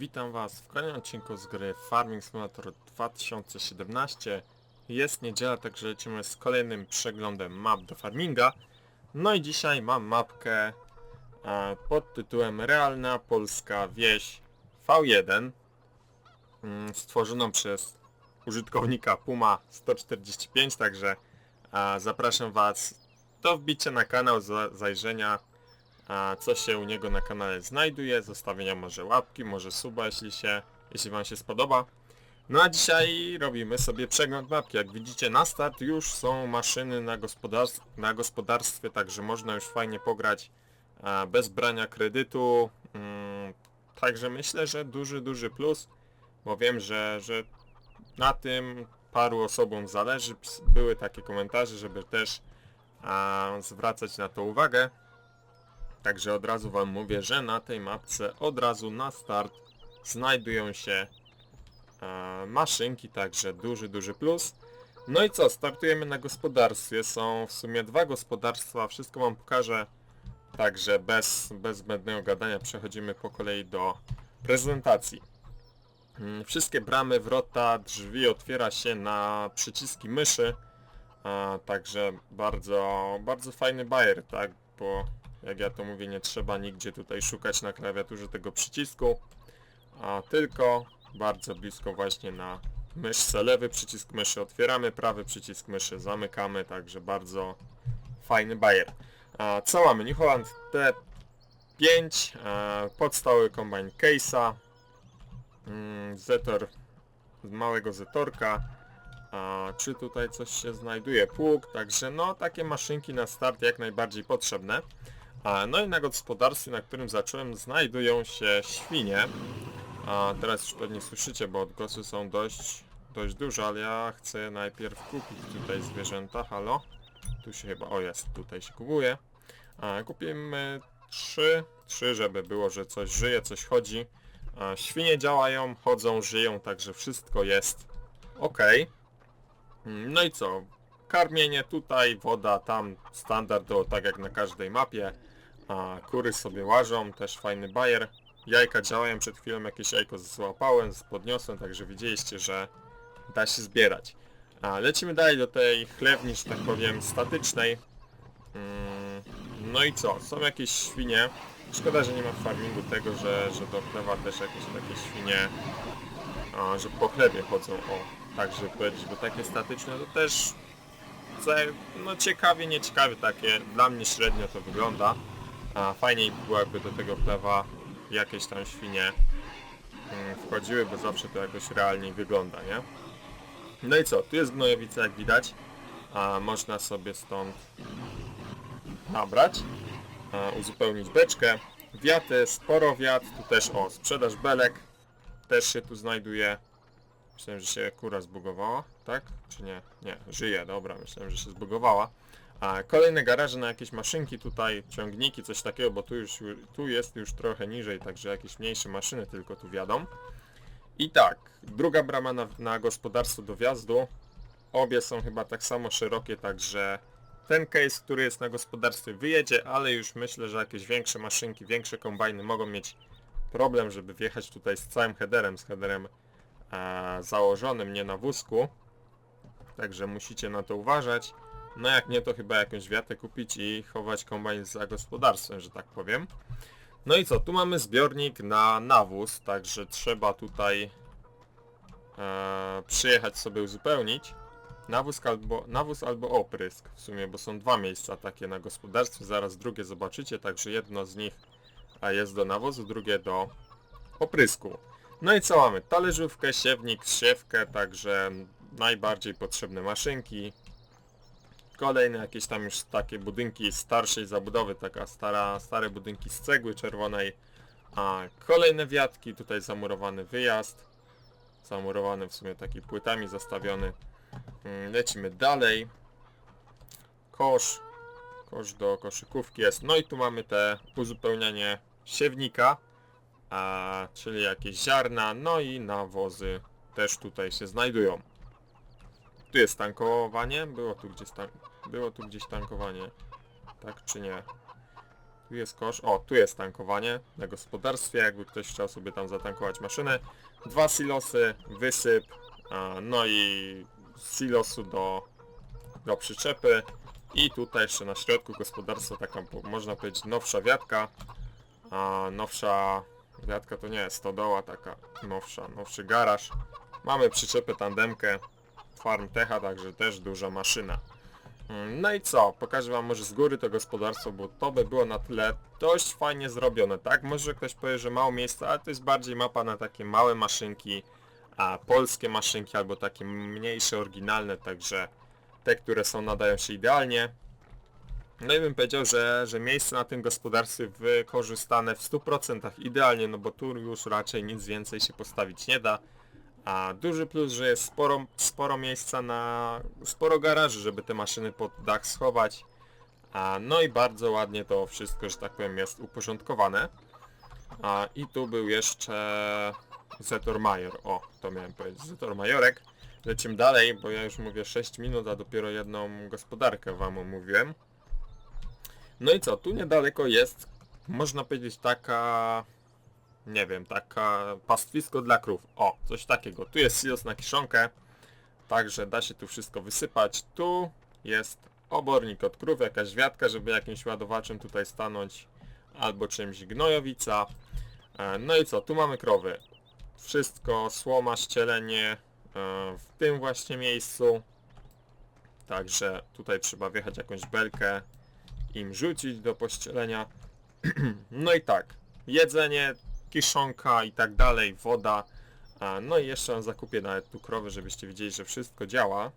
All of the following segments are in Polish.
Witam Was w kolejnym odcinku z gry Farming Simulator 2017. Jest niedziela, także lecimy z kolejnym przeglądem map do farminga. No i dzisiaj mam mapkę e, pod tytułem Realna Polska Wieś V1 mm, stworzoną przez użytkownika Puma 145, także e, zapraszam Was do wbicia na kanał, za, zajrzenia co się u niego na kanale znajduje, zostawienia może łapki, może suba, jeśli się, jeśli wam się spodoba. No a dzisiaj robimy sobie przegląd mapki. Jak widzicie na start już są maszyny na, na gospodarstwie, także można już fajnie pograć bez brania kredytu. Mm, także myślę, że duży, duży plus, bo wiem, że, że na tym paru osobom zależy. Były takie komentarze, żeby też zwracać na to uwagę. Także od razu wam mówię, że na tej mapce od razu na start znajdują się e, maszynki, także duży, duży plus. No i co, startujemy na gospodarstwie, są w sumie dwa gospodarstwa, wszystko wam pokażę, także bez, bez zbędnego gadania przechodzimy po kolei do prezentacji. Mm, Wszystkie bramy, wrota, drzwi otwiera się na przyciski myszy, a, także bardzo, bardzo fajny bajer, tak, bo jak ja to mówię, nie trzeba nigdzie tutaj szukać na klawiaturze tego przycisku, a tylko bardzo blisko właśnie na myszce. Lewy przycisk myszy otwieramy, prawy przycisk myszy zamykamy, także bardzo fajny bajer. A co mamy? New Holland T5, e, podstawowy kombine Case'a, mm, Zetor z małego Zetorka, a czy tutaj coś się znajduje? Pług, także no takie maszynki na start jak najbardziej potrzebne. A, no i na gospodarstwie, na którym zacząłem, znajdują się świnie. A teraz już pewnie słyszycie, bo odgłosy są dość, dość duże, ale ja chcę najpierw kupić tutaj zwierzęta. Halo? Tu się chyba, o jest, tutaj się kupuje. A, kupimy trzy, trzy, żeby było, że coś żyje, coś chodzi. A, świnie działają, chodzą, żyją, także wszystko jest ok. No i co? Karmienie tutaj, woda tam, standardowo, tak jak na każdej mapie. A kury sobie łażą, też fajny bajer. Jajka działają, przed chwilą jakieś jajko złapałem, podniosłem, także widzieliście, że da się zbierać. A lecimy dalej do tej chlewni, że tak powiem, statycznej. Mm, no i co? Są jakieś świnie. Szkoda, że nie ma farmingu tego, że, że do chlewa też jakieś takie świnie, a, że po chlebie chodzą, o, tak żeby powiedzieć, bo takie statyczne to też no ciekawie, nieciekawie takie, dla mnie średnio to wygląda. A fajniej by było jakby do tego chlewa jakieś tam świnie mm, wchodziły, bo zawsze to jakoś realniej wygląda, nie? No i co, tu jest gnojowica jak widać, a można sobie stąd nabrać, uzupełnić beczkę. Wiaty, sporo wiat, tu też o, sprzedaż belek też się tu znajduje. Myślałem, że się kura zbugowała, tak? Czy nie? Nie, żyje, dobra, myślałem, że się zbugowała. A kolejne garaże na jakieś maszynki tutaj, ciągniki, coś takiego, bo tu już tu jest już trochę niżej, także jakieś mniejsze maszyny tylko tu wiadą. I tak, druga brama na, na gospodarstwo do wjazdu. Obie są chyba tak samo szerokie, także ten case, który jest na gospodarstwie wyjedzie, ale już myślę, że jakieś większe maszynki, większe kombajny mogą mieć problem, żeby wjechać tutaj z całym headerem, z headerem e, założonym, nie na wózku. Także musicie na to uważać. No jak nie, to chyba jakąś wiatę kupić i chować kombajn za gospodarstwem, że tak powiem. No i co, tu mamy zbiornik na nawóz, także trzeba tutaj e, przyjechać sobie uzupełnić. Nawóz albo, nawóz albo oprysk w sumie, bo są dwa miejsca takie na gospodarstwie, zaraz drugie zobaczycie, także jedno z nich jest do nawozu, drugie do oprysku. No i co mamy? Talerzówkę, siewnik, siewkę, także najbardziej potrzebne maszynki. Kolejne jakieś tam już takie budynki starszej zabudowy, taka stara, stare budynki z cegły czerwonej. A kolejne wiatki, tutaj zamurowany wyjazd. Zamurowany w sumie taki płytami zastawiony. Mm, Lecimy dalej. Kosz. Kosz do koszykówki jest. No i tu mamy te uzupełnianie siewnika. A, czyli jakieś ziarna, no i nawozy też tutaj się znajdują. Tu jest tankowanie, było tu gdzieś tan było tu gdzieś tankowanie, tak czy nie? Tu jest kosz. O, tu jest tankowanie na gospodarstwie, jakby ktoś chciał sobie tam zatankować maszynę. Dwa silosy, wysyp, no i silosu do, do przyczepy. I tutaj jeszcze na środku gospodarstwa taka, można powiedzieć, nowsza wiatka. Nowsza wiatka to nie jest stodoła, taka nowsza, nowszy garaż. Mamy przyczepę tandemkę Farm Techa, także też duża maszyna. Mm, No i co? Pokażę wam może z góry to gospodarstwo, bo to by było na tyle dość fajnie zrobione, tak? Może ktoś powie, że mało miejsca, ale to jest bardziej mapa na takie małe maszynki, a polskie maszynki albo takie mniejsze, oryginalne, także te, które są nadają się idealnie. No i bym powiedział, że, że miejsce na tym gospodarstwie wykorzystane w 100% idealnie, no bo tu już raczej nic więcej się postawić nie da. A duży plus, że jest sporo, sporo miejsca na... sporo garaży, żeby te maszyny pod dach schować. A, no i bardzo ładnie to wszystko, że tak powiem, jest uporządkowane. A, I tu był jeszcze Zetor Major. O, to miałem powiedzieć. Zetor Majorek. Lecimy dalej, bo ja już mówię 6 minut, a dopiero jedną gospodarkę wam omówiłem. No i co, tu niedaleko jest, można powiedzieć, taka nie wiem, taka pastwisko dla krów. O, coś takiego. Tu jest silos na kiszonkę, także da się tu wszystko wysypać. Tu jest obornik od krów, jakaś wiatka, żeby jakimś ładowaczem tutaj stanąć, albo czymś gnojowica. E, No i co, tu mamy krowy. Wszystko, słoma, ścielenie e, w tym właśnie miejscu. Także tutaj trzeba wjechać jakąś belkę, im rzucić do pościelenia. No i tak, jedzenie, kiszonka i tak dalej, woda. No i jeszcze zakupię nawet tu krowy, żebyście widzieli, że wszystko działa.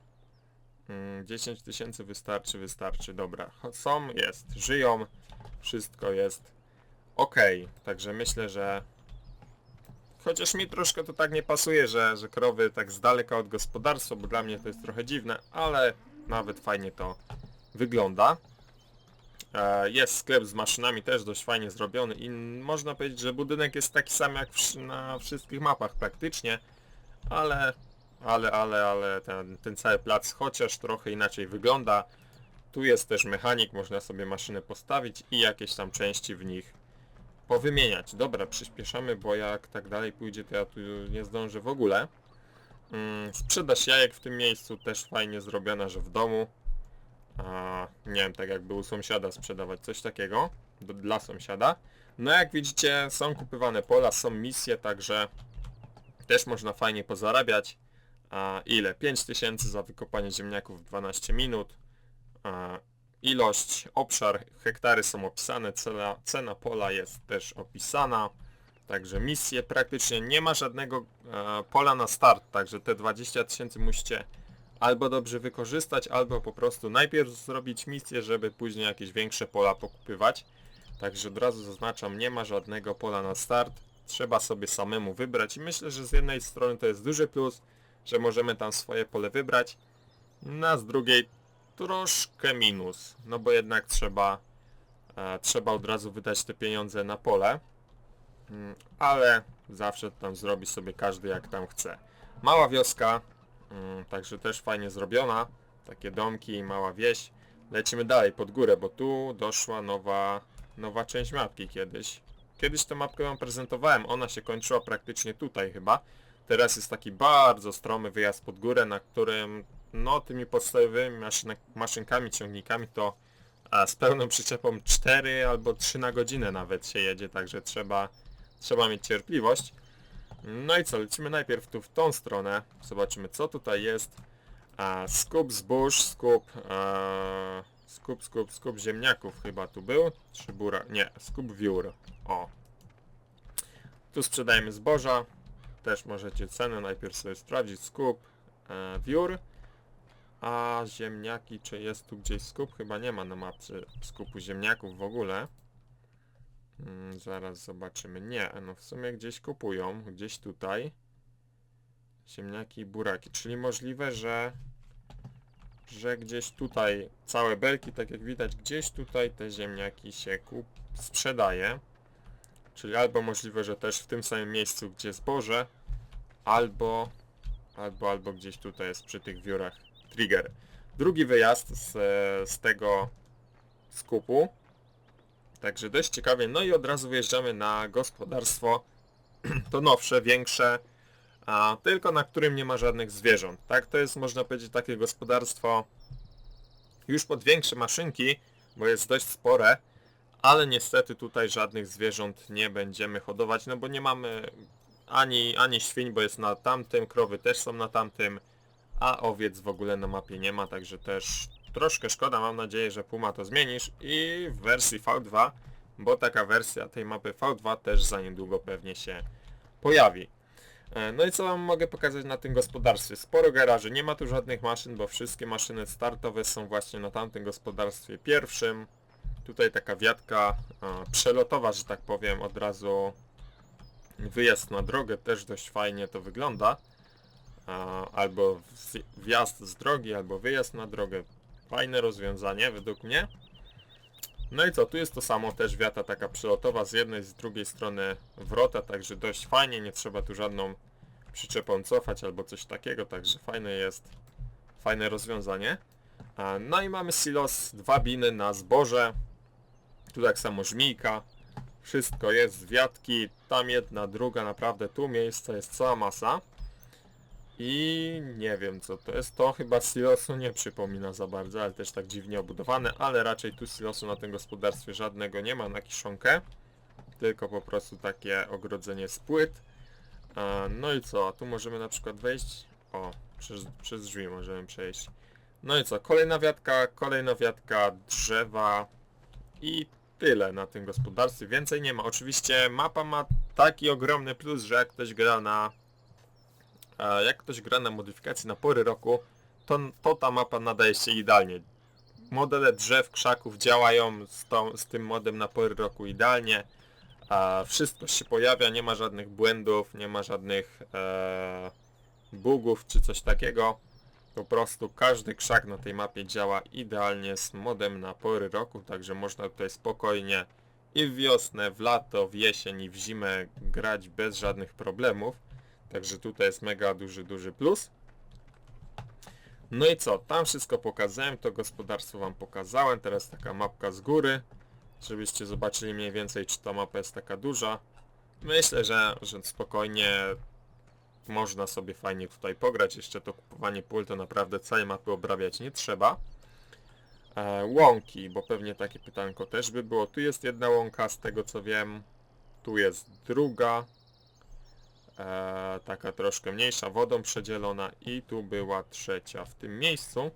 Mm, 10 tysięcy wystarczy, wystarczy, dobra. Są, jest, żyją, wszystko jest ok. Także myślę, że chociaż mi troszkę to tak nie pasuje, że, że krowy tak z daleka od gospodarstwa, bo dla mnie to jest trochę dziwne, ale nawet fajnie to wygląda. E, Jest sklep z maszynami też dość fajnie zrobiony i można powiedzieć, że budynek jest taki sam jak na wszystkich mapach praktycznie, ale, ale, ale, ale ten, ten cały plac chociaż trochę inaczej wygląda. Tu jest też mechanik, można sobie maszynę postawić i jakieś tam części w nich powymieniać. Dobra, przyspieszamy, bo jak tak dalej pójdzie, to ja tu nie zdążę w ogóle. Mm, Sprzedaż jajek w tym miejscu też fajnie zrobiona, że w domu. A, nie wiem, tak jakby u sąsiada sprzedawać coś takiego do, dla sąsiada. No jak widzicie są kupywane pola, są misje, także też można fajnie pozarabiać. A, ile? 5000 za wykopanie ziemniaków w 12 minut. A, ilość, obszar, hektary są opisane, cena, cena pola jest też opisana. Także misje praktycznie nie ma żadnego e, pola na start, także te 20 tysięcy musicie albo dobrze wykorzystać, albo po prostu najpierw zrobić misję, żeby później jakieś większe pola pokupywać. Także od razu zaznaczam, nie ma żadnego pola na start, trzeba sobie samemu wybrać i myślę, że z jednej strony to jest duży plus, że możemy tam swoje pole wybrać, a z drugiej troszkę minus, no bo jednak trzeba, e, trzeba od razu wydać te pieniądze na pole, Mm, ale zawsze tam zrobi sobie każdy jak tam chce. Mała wioska, Także też fajnie zrobiona. Takie domki, mała wieś. Lecimy dalej pod górę, bo tu doszła nowa, nowa część mapki kiedyś. Kiedyś tę mapkę wam prezentowałem, ona się kończyła praktycznie tutaj chyba. Teraz jest taki bardzo stromy wyjazd pod górę, na którym no tymi podstawowymi maszynkami, ciągnikami to a, z pełną przyczepą 4 albo 3 na godzinę nawet się jedzie, także trzeba, trzeba mieć cierpliwość. No i co, lecimy najpierw tu w tą stronę, zobaczymy co tutaj jest. A, skup zbóż, skup, e, skup, skup, skup ziemniaków chyba tu był, czy bura, nie, skup wiór, o. Tu sprzedajemy zboża, też możecie cenę najpierw sobie sprawdzić, skup, e, wiór. A ziemniaki, czy jest tu gdzieś skup? Chyba nie ma na mapce skupu ziemniaków w ogóle. Mm, zaraz zobaczymy. Nie, no w sumie gdzieś kupują, gdzieś tutaj. Ziemniaki i buraki, czyli możliwe, że że gdzieś tutaj całe belki, tak jak widać, gdzieś tutaj te ziemniaki się kup sprzedaje. Czyli albo możliwe, że też w tym samym miejscu, gdzie zboże, albo albo, albo gdzieś tutaj jest przy tych wiórach trigger. Drugi wyjazd z, z tego skupu Także dość ciekawie. No i od razu wjeżdżamy na gospodarstwo. To nowsze, większe, a tylko na którym nie ma żadnych zwierząt. Tak, to jest można powiedzieć takie gospodarstwo już pod większe maszynki, bo jest dość spore, ale niestety tutaj żadnych zwierząt nie będziemy hodować, no bo nie mamy ani, ani świń, bo jest na tamtym, krowy też są na tamtym, a owiec w ogóle na mapie nie ma, także też troszkę szkoda, mam nadzieję, że Puma to zmienisz i w wersji V2, bo taka wersja tej mapy V2 też za niedługo pewnie się pojawi. E, No i co wam mogę pokazać na tym gospodarstwie? Sporo garaży, nie ma tu żadnych maszyn, bo wszystkie maszyny startowe są właśnie na tamtym gospodarstwie pierwszym. Tutaj taka wiatka e, przelotowa, że tak powiem, od razu wyjazd na drogę, też dość fajnie to wygląda. E, Albo wjazd z drogi, albo wyjazd na drogę. Fajne rozwiązanie według mnie. No i co, tu jest to samo, też wiata taka przelotowa z jednej, z drugiej strony wrota, także dość fajnie, nie trzeba tu żadną przyczepą cofać albo coś takiego, także fajne jest, fajne rozwiązanie. No i mamy silos, dwa biny na zboże, tu tak samo żmijka, wszystko jest, wiatki, tam jedna, druga, naprawdę tu miejsca jest cała masa. I nie wiem co to jest, to chyba silosu nie przypomina za bardzo, ale też tak dziwnie obudowane, ale raczej tu silosu na tym gospodarstwie żadnego nie ma na kiszonkę, tylko po prostu takie ogrodzenie z płyt. No i co, tu możemy na przykład wejść, o, przez, przez drzwi możemy przejść. No i co, kolejna wiatka, kolejna wiatka, drzewa i tyle na tym gospodarstwie, więcej nie ma. Oczywiście mapa ma taki ogromny plus, że jak ktoś gra na a jak ktoś gra na modyfikacji na pory roku, to, to ta mapa nadaje się idealnie. Modele drzew, krzaków działają z, tą, z tym modem na pory roku idealnie. A wszystko się pojawia, nie ma żadnych błędów, nie ma żadnych e, bugów czy coś takiego. Po prostu każdy krzak na tej mapie działa idealnie z modem na pory roku, także można tutaj spokojnie i w wiosnę, w lato, w jesień i w zimę grać bez żadnych problemów. Także tutaj jest mega duży, duży plus. No i co, tam wszystko pokazałem, to gospodarstwo wam pokazałem, teraz taka mapka z góry, żebyście zobaczyli mniej więcej czy ta mapa jest taka duża. Myślę, że, że spokojnie można sobie fajnie tutaj pograć, jeszcze to kupowanie pól to naprawdę całej mapy obrabiać nie trzeba. E, łąki, bo pewnie takie pytanko też by było. Tu jest jedna łąka z tego co wiem, tu jest druga, e, taka troszkę mniejsza, wodą przedzielona i tu była trzecia w tym miejscu.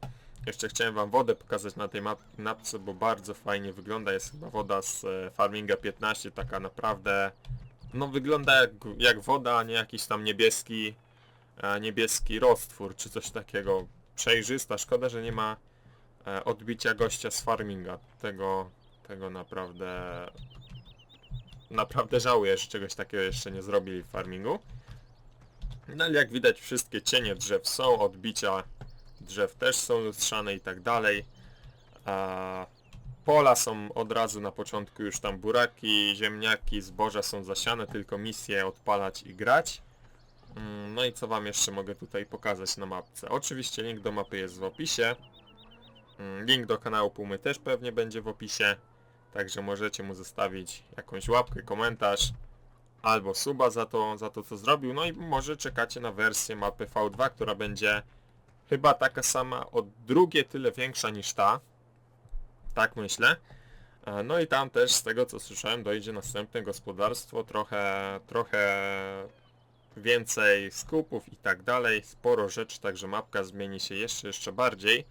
Jeszcze chciałem wam wodę pokazać na tej map mapce, bo bardzo fajnie wygląda, jest chyba woda z e, Farminga 15, taka naprawdę, no wygląda jak, jak woda, a nie jakiś tam niebieski, e, niebieski roztwór, czy coś takiego. Przejrzysta, szkoda, że nie ma e, odbicia gościa z Farminga, tego, tego naprawdę naprawdę żałuję, że czegoś takiego jeszcze nie zrobili w farmingu. No ale jak widać wszystkie cienie drzew są, odbicia drzew też są lustrzane i tak dalej. A pola są od razu na początku już tam buraki, ziemniaki, zboża są zasiane, tylko misje odpalać i grać. Mm, No i co wam jeszcze mogę tutaj pokazać na mapce? Oczywiście link do mapy jest w opisie. Mm, Link do kanału Pumy też pewnie będzie w opisie. Także możecie mu zostawić jakąś łapkę, komentarz albo suba za to, za to co zrobił. No i może czekacie na wersję mapy V2, która będzie chyba taka sama, o drugie tyle większa niż ta. Tak myślę. E, No i tam też z tego co słyszałem dojdzie następne gospodarstwo, trochę, trochę więcej skupów i tak dalej, sporo rzeczy, także mapka zmieni się jeszcze, jeszcze bardziej.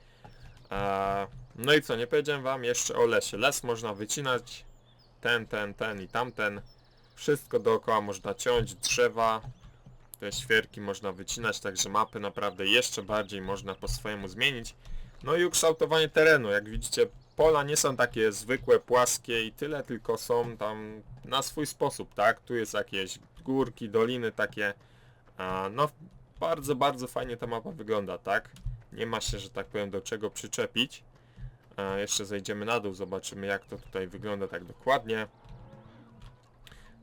E, No i co, nie powiedziałem wam jeszcze o lesie. Les można wycinać, ten, ten, ten i tamten. Wszystko dookoła można ciąć, drzewa, te świerki można wycinać, także mapy naprawdę jeszcze bardziej można po swojemu zmienić. No i ukształtowanie terenu, jak widzicie pola nie są takie zwykłe, płaskie i tyle, tylko są tam na swój sposób, tak? Tu jest jakieś górki, doliny takie. No bardzo, bardzo fajnie ta mapa wygląda, tak? Nie ma się, że tak powiem, do czego przyczepić. A, jeszcze zejdziemy na dół, zobaczymy jak to tutaj wygląda tak dokładnie.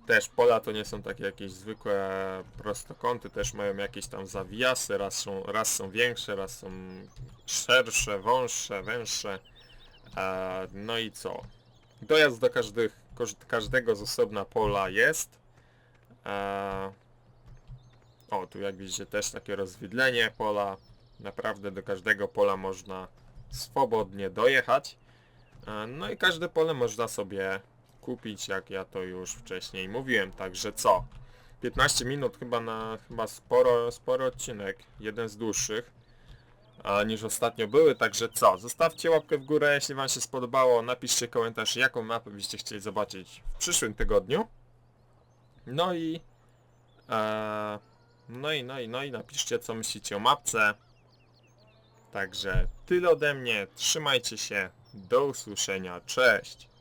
Też pola to nie są takie jakieś zwykłe prostokąty, też mają jakieś tam zawijasy, raz są, raz są większe, raz są szersze, wąższe, węższe. E, no i co? Dojazd do każdych, każdego z osobna pola jest. Eee, o, tu jak widzicie też takie rozwidlenie pola. Naprawdę do każdego pola można swobodnie dojechać. E, No i każde pole można sobie kupić, jak ja to już wcześniej mówiłem. Także co? 15 minut chyba na chyba sporo, sporo odcinek, jeden z dłuższych niż ostatnio były, także co? Zostawcie łapkę w górę, jeśli wam się spodobało, napiszcie komentarz, jaką mapę byście chcieli zobaczyć w przyszłym tygodniu. No i e, no i no i no i napiszcie co myślicie o mapce. Także tyle ode mnie, trzymajcie się, do usłyszenia, cześć!